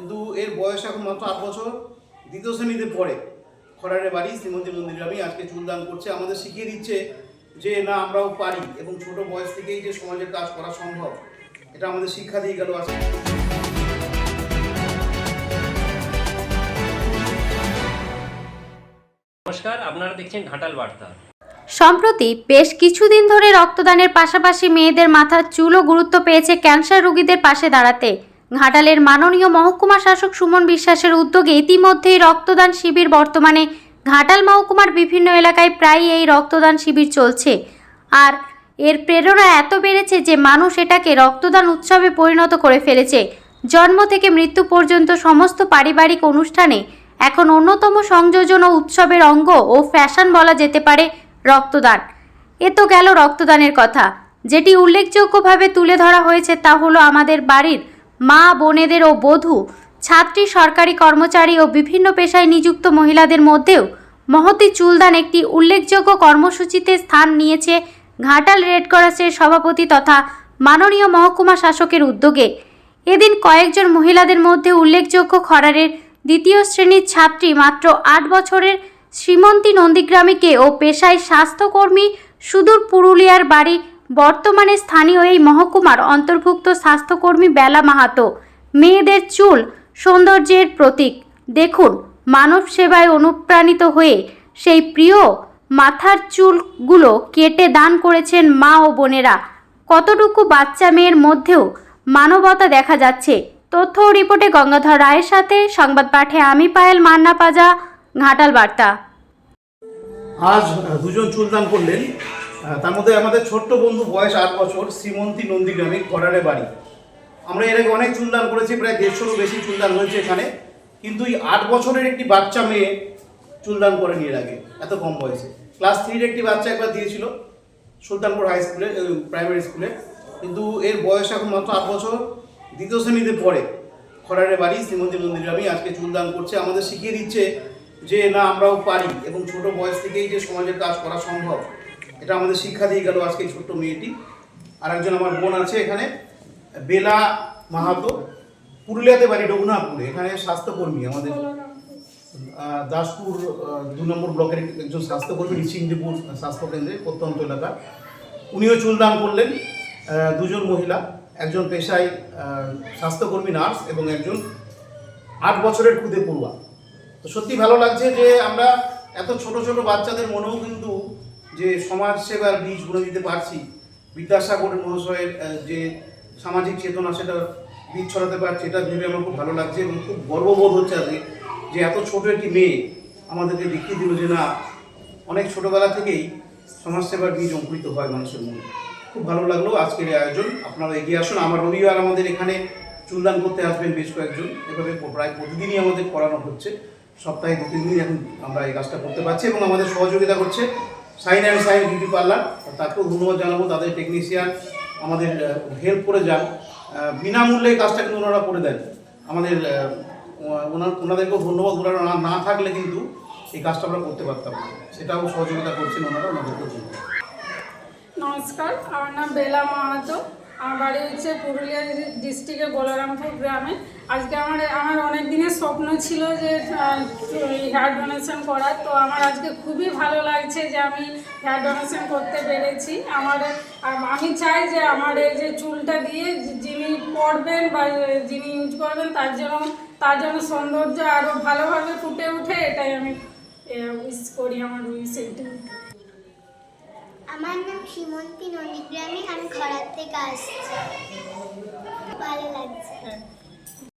কিন্তু এর বয়স এখন মাত্র আট বছর। দ্বিতীয় শ্রেণীতে পড়ে। খরারের বাড়ি শ্রীমন্তী মন্দির আমি আজকে চুলদান করছে। আমাদের শিখিয়ে দিচ্ছে যে না আমরাও পারি এবং ছোট বয়স থেকেই যে সমাজের কাজ করা সম্ভব এটা আমাদের শিক্ষা দিয়ে গেল আজকে। নমস্কার আপনারা দেখছেন ঘাটাল বার্তা। সম্প্রতি বেশ কিছুদিন ধরে রক্তদানের পাশাপাশি মেয়েদের মাথার চুলও গুরুত্ব পেয়েছে ক্যান্সার রোগীদের পাশে দাঁড়াতে। ঘাটালের মাননীয় মহকুমা শাসক সুমন বিশ্বাসের উদ্যোগে ইতিমধ্যেই রক্তদান শিবির বর্তমানে। ঘাটাল মহকুমার বিভিন্ন এলাকায় প্রায়ই এই রক্তদান শিবির চলছে। আর এর প্রেরণা এত বেড়েছে যে মানুষ এটাকে রক্তদান উৎসবে পরিণত করে ফেলেছে। জন্ম থেকে মৃত্যু পর্যন্ত সমস্ত পারিবারিক অনুষ্ঠানে এখন অন্যতম সংযোজন ও উৎসবের অঙ্গ ও ফ্যাশন বলা যেতে পারে রক্তদান। এ তো গেল রক্তদানের কথা। যেটি উল্লেখযোগ্যভাবে তুলে ধরা হয়েছে তা হলো আমাদের বাড়ির মা, বোনেদের ও বধূ, ছাত্রী, সরকারি কর্মচারী ও বিভিন্ন পেশায় নিযুক্ত মহিলাদের মধ্যেও মহতি চুলদান একটি উল্লেখযোগ্য কর্মসূচিতে স্থান নিয়েছে ঘাটাল রেড ক্রসের সভাপতি তথা মাননীয় মহকুমা শাসকের উদ্যোগে। এদিন কয়েকজন মহিলাদের মধ্যে উল্লেখযোগ্য খরারের দ্বিতীয় শ্রেণির ছাত্রী মাত্র আট বছরের শ্রীমন্তী নন্দীগ্রামীকে ও পেশায় স্বাস্থ্যকর্মী সুদূর পুরুলিয়ার বাড়ি বর্তমানে স্থানীয় এই মহকুমার অন্তর্ভুক্ত স্বাস্থ্যকর্মী বেলা মাহাতো। মেয়েদের চুল সৌন্দর্যের প্রতীক। দেখুন, মানব সেবায় অনুপ্রাণিত হয়ে সেই প্রিয় মাথার চুলগুলো কেটে দান করেছেন মা ও বোনেরা। কতটুকু বাচ্চা মেয়ের মধ্যেও মানবতা দেখা যাচ্ছে? তথ্য রিপোর্টে গঙ্গাধর রায়ের সাথে সংবাদ পাঠে আমি পায়েল মান্না পাজা, ঘাটাল বার্তা। আজ দুজন চুলদান করলেন। তার মধ্যে আমাদের ছোট্ট বন্ধু বয়স আট বছর, শ্রীমন্তী নন্দীগ্রামে করারে বাড়ি। আমরা এর আগে অনেক চুলদান করেছি, প্রায় দেড়শোরও বেশি চুলদান হয়েছে এখানে। কিন্তু এই আট বছরের একটি বাচ্চা মেয়ে চুলদান করেনি এর আগে, এত কম বয়সে। ক্লাস থ্রির একটি বাচ্চা একবার দিয়েছিল সুলতানপুর হাই স্কুলে প্রাইমারি স্কুলে। কিন্তু এর বয়স এখন মাত্র আট বছর, দ্বিতীয় শ্রেণীতে পড়ে খরারে বাড়ি, শ্রীমন্তী নন্দীগ্রামে আজকে চুলদান করছে। আমাদের শিখিয়ে দিচ্ছে যে, না, আমরাও পারি এবং ছোট বয়স থেকেই যে সমাজের কাজ করা সম্ভব। এটা আমাদের শিক্ষা দিয়ে গেল আজকে ছোট্ট মেয়েটি। আর একজন আমার বোন আছে এখানে বেলা মাহাতো পুরুলিয়াতে বাড়ি রঘুনাথপুরে। এখানে স্বাস্থ্যকর্মী আমাদের দাসপুর দু নম্বর ব্লকের একজন স্বাস্থ্যকর্মী নিচিংদিপুর স্বাস্থ্যকেন্দ্রে প্রত্যন্ত এলাকা উনিও চুলদান করলেন দুজন মহিলা একজন পেশায় স্বাস্থ্যকর্মী নার্স এবং একজন আট বছরের খুদে পড়ুয়া। তো সত্যি ভালো লাগছে যে আমরা এত ছোট ছোট বাচ্চাদের মনেও কিন্তু যে সমাজ সেবার বীজ বুনে দিতে পারছি, বিদ্যাসাগর মহাশয়ের যে সামাজিক চেতনা, সেটা বীজ ছড়াতে পারছি, এটা ভেবে আমার খুব ভালো লাগছে এবং খুব গর্ববোধ হচ্ছে আজকে যে এত ছোট একটি মেয়ে আমাদেরকে দেখিয়ে দিল যে না, অনেক ছোটোবেলা থেকেই সমাজসেবার বীজ অঙ্কুরিত হয় মানুষের মনে। খুব ভালো লাগল আজকের এই আয়োজন। আপনারা এগিয়ে আসুন। আমার রবিবার আমাদের এখানে চুলদান করতে আসবেন বেশ কয়েকজন। এভাবে প্রায় প্রতিদিনই আমাদের করানো হচ্ছে। সপ্তাহে দু তিন দিন এখন আমরা এই কাজটা করতে পারছি এবং আমাদের সহযোগিতা করছে sign and sign beauty parlour তাকেও ধন্যবাদ জানাব তাদের টেকনিশিয়ান আমাদের হেল্প করে যান বিনামূল্যে কাজটা কিন্তু ওনারা করে দেন। আমাদের ওনার, ওনাদেরকেও ধন্যবাদ ওনারা না না থাকলে কিন্তু এই কাজটা আমরা করতে পারতাম না। সেটাও সহযোগিতা করছেন ওনারা, ওনাদেরকেও ধন্যবাদ। নমস্কার, আমার নাম বেলা মাহাতো। আমার বাড়ি হচ্ছে পুরুলিয়া ডিস্ট্রিক্টের বলরামপুর গ্রামে। আজকে আমার আমার অনেক দিনের স্বপ্ন ছিল যে হেয়ার ডোনেশন করার। তো আমার আজকে খুবই ভালো লাগছে যে আমি হেয়ার ডোনেশন করতে পেরেছি। আমার, আমি চাই যে আমার এই যে চুলটা দিয়ে যিনি পরবেন বা যিনি ইউজ করবেন, তার জন্য তার জন্য সৌন্দর্য আরও ভালোভাবে ফুটে ওঠে, এটাই আমি উইশ করি আমার এটাই আমার নাম সীমন্তী নন্দীগ্রামী আমি খরার থেকে আসছি। ভালো লাগছে। হ্যাঁ।